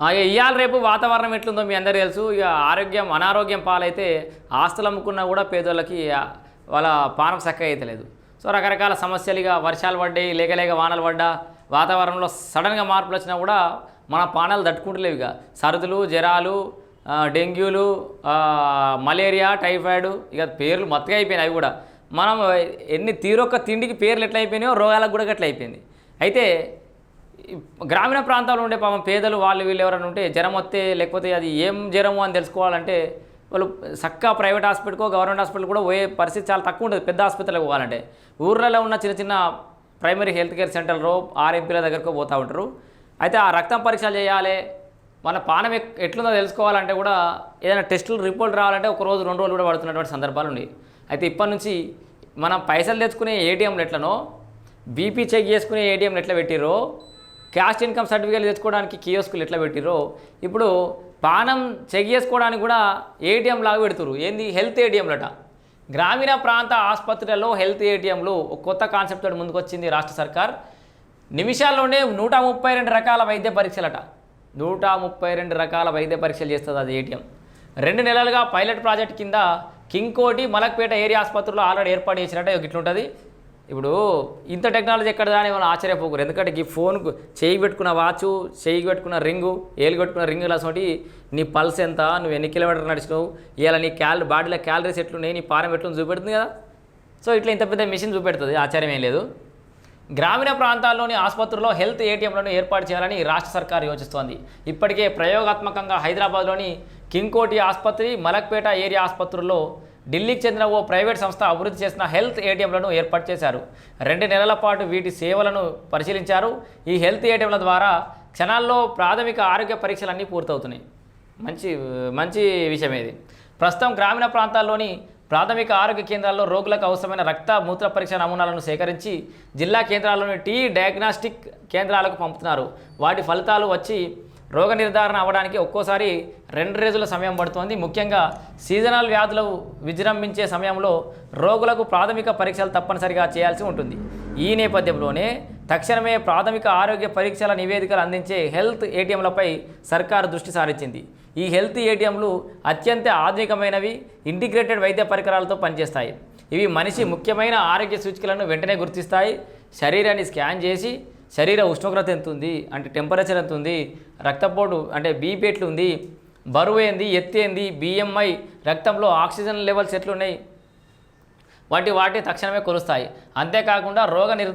ఇవాళ రేపు వాతావరణం ఎట్లుందో మీ అందరూ తెలుసు. ఇక ఆరోగ్యం అనారోగ్యం పాలైతే ఆస్తులు అమ్ముకున్నా కూడా పేదోళ్ళకి వాళ్ళ పానం చక్కగా అయితలేదు. సో రకరకాల సమస్యలు ఇక వర్షాలు పడ్డాయి లేక లేక వానలు పడ్డా వాతావరణంలో సడన్గా మార్పులు వచ్చినా కూడా మన పానాలు తట్టుకుంటలేవు ఇక. సరుదులు జ్వరాలు డెంగ్యూలు మలేరియా టైఫాయిడ్ ఇక పేర్లు మత్తుగా అయిపోయినాయి అవి కూడా. మనం ఎన్ని తీరొక్క తిండికి పేర్లు ఎట్లా అయిపోయినాయో రోగాలకు కూడా గట్ల అయిపోయింది. అయితే గ్రామీణ ప్రాంతాల్లో ఉండే పాపం పేదలు వాళ్ళు వీళ్ళు ఎవరైనా ఉంటే జ్వరం వస్తే లేకపోతే అది ఏం జ్వరము అని తెలుసుకోవాలంటే వాళ్ళు చక్కగా ప్రైవేట్ హాస్పిటల్కో గవర్నమెంట్ హాస్పిటల్ కూడా పోయే పరిస్థితి చాలా తక్కువ ఉంటుంది పెద్ద హాస్పిటల్కి పోవాలంటే. ఊర్లలో ఉన్న చిన్న చిన్న ప్రైమరీ హెల్త్ కేర్ సెంటర్లో ఆర్ఎంపీల దగ్గరకు పోతూ ఉంటారు. అయితే ఆ రక్తం పరీక్షలు చేయాలి. మన పానం ఎట్లుందో తెలుసుకోవాలంటే కూడా ఏదైనా టెస్టులు రిపోర్ట్ రావాలంటే ఒక రోజు రెండు రోజులు కూడా పడుతున్నటువంటి సందర్భాలు ఉన్నాయి. అయితే ఇప్పటి నుంచి మనం పైసలు తెచ్చుకునే ఏటీఎంలు ఎట్లనో బీపీ చెక్ చేసుకునే ఏటీఎంలు ఎట్లా పెట్టిరో క్యాస్ట్ ఇన్కమ్ సర్టిఫికేట్ తెచ్చుకోవడానికి కియోస్కులు ఎట్లా పెట్టిరో ఇప్పుడు పానం చెక్ చేసుకోవడానికి కూడా ఏటీఎం లాగా పెడుతురు ఏంది? హెల్త్ ఏటీఎంలట. గ్రామీణ ప్రాంత ఆసుపత్రులలో హెల్త్ ఏటీఎంలు ఒక కొత్త కాన్సెప్ట్ తోటి ముందుకు వచ్చింది రాష్ట్ర సర్కార్. నిమిషాల్లోనే నూట ముప్పై రెండు రకాల వైద్య పరీక్షలట. నూట ముప్పై రెండు రకాల వైద్య పరీక్షలు చేస్తుంది అది ఏటీఎం. రెండు నెలలుగా పైలట్ ప్రాజెక్ట్ కింద కింగ్కోటి మలక్పేట ఏరియా ఆసుపత్రిలో ఆల్రెడీ ఏర్పాటు చేసినట్టే ఇట్లుంటుంది. ఇప్పుడు ఇంత టెక్నాలజీ ఎక్కడ దాని మనం ఆశ్చర్యపోకూరు ఎందుకంటే ఈ ఫోన్కు చేయి పెట్టుకున్న వాచ్ చేయి పెట్టుకున్న రింగు ఏలు పెట్టుకున్న రింగు అసోటి నీ పల్స్ ఎంత నువ్వు ఎన్ని కిలోమీటర్లు నడిచినావు ఇలా నీ క్యాల్ బాడీలో క్యాలరీస్ ఎట్లున్నాయి నీ పారం ఎట్లు చూపెడుతుంది కదా? సో ఇట్లా ఇంత పెద్ద మిషన్ చూపెడుతుంది ఆశ్చర్యం ఏం లేదు. గ్రామీణ ప్రాంతాల్లోని ఆసుపత్రుల్లో హెల్త్ ఏటీఎంలను ఏర్పాటు చేయాలని రాష్ట్ర సర్కార్ యోచిస్తోంది. ఇప్పటికే ప్రయోగాత్మకంగా హైదరాబాద్లోని కింగ్కోటి ఆసుపత్రి మలక్పేట ఏరియా ఆసుపత్రుల్లో ఢిల్లీకి చెందిన ఓ ప్రైవేట్ సంస్థ అభివృద్ధి చేసిన హెల్త్ ఏటీఎంలను ఏర్పాటు చేశారు. రెండు నెలల పాటు వీటి సేవలను పరిశీలించారు. ఈ హెల్త్ ఏటీఎంల ద్వారా క్షణాల్లో ప్రాథమిక ఆరోగ్య పరీక్షలన్నీ పూర్తవుతున్నాయి. మంచి మంచి విషయం ఇది. ప్రస్తుతం గ్రామీణ ప్రాంతాల్లోని ప్రాథమిక ఆరోగ్య కేంద్రాల్లో రోగులకు అవసరమైన రక్త మూత్ర పరీక్ష నమూనాలను సేకరించి జిల్లా కేంద్రాల్లోని టీ డయాగ్నాస్టిక్ కేంద్రాలకు పంపుతున్నారు. వాటి ఫలితాలు వచ్చి రోగ నిర్ధారణ అవ్వడానికి ఒక్కోసారి రెండు రోజుల సమయం పడుతోంది. ముఖ్యంగా సీజనల్ వ్యాధులు విజృంభించే సమయంలో రోగులకు ప్రాథమిక పరీక్షలు తప్పనిసరిగా చేయాల్సి ఉంటుంది. ఈ నేపథ్యంలోనే తక్షణమే ప్రాథమిక ఆరోగ్య పరీక్షల నివేదికలు అందించే హెల్త్ ఏటీఎంలపై సర్కారు దృష్టి సారించింది. ఈ హెల్త్ ఏటీఎంలు అత్యంత ఆధునికమైనవి ఇంటిగ్రేటెడ్ వైద్య పరికరాలతో పనిచేస్తాయి. ఇవి మనిషి ముఖ్యమైన ఆరోగ్య సూచికలను వెంటనే గుర్తిస్తాయి. శరీరాన్ని స్కాన్ చేసి శరీర ఉష్ణోగ్రత ఎంత ఉంది అంటే టెంపరేచర్ ఎంత ఉంది రక్తపోటు అంటే బీపీ ఎట్లుంది బరువు ఏంది ఎత్తు ఏంది బిఎంఐ రక్తంలో ఆక్సిజన్ లెవెల్స్ ఎట్లున్నాయి వాటి వాటి తక్షణమే కొలుస్తాయి. అంతేకాకుండా రోగ నిర్